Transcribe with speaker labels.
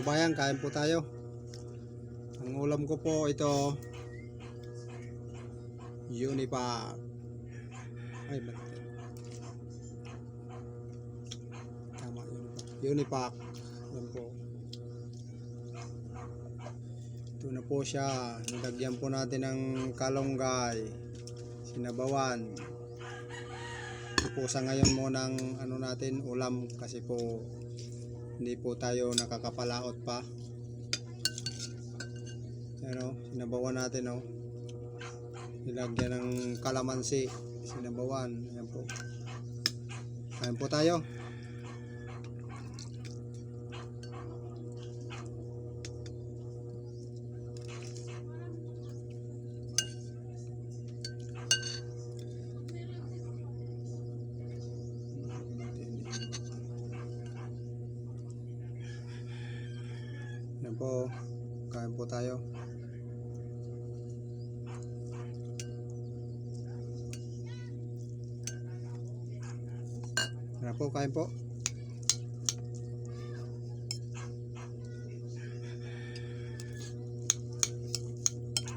Speaker 1: kababayan, kain po tayo. Ang ulam ko po ito, Unipack. Ay, balik. Tama, Unipack. Unipack. Yan po. Ito na po siya. Nilagyan po natin ng kalonggay, sinabawan. Ito po sa ngayon mo ng ano natin, ulam kasi po hindi po tayo nakakapalaot pa. Ano, sinabawan natin oh. Nilagyan ng kalamansi, sinabawan. Ayan po. Ayan po tayo. Yan po. Kain po tayo. Yan po, kain po.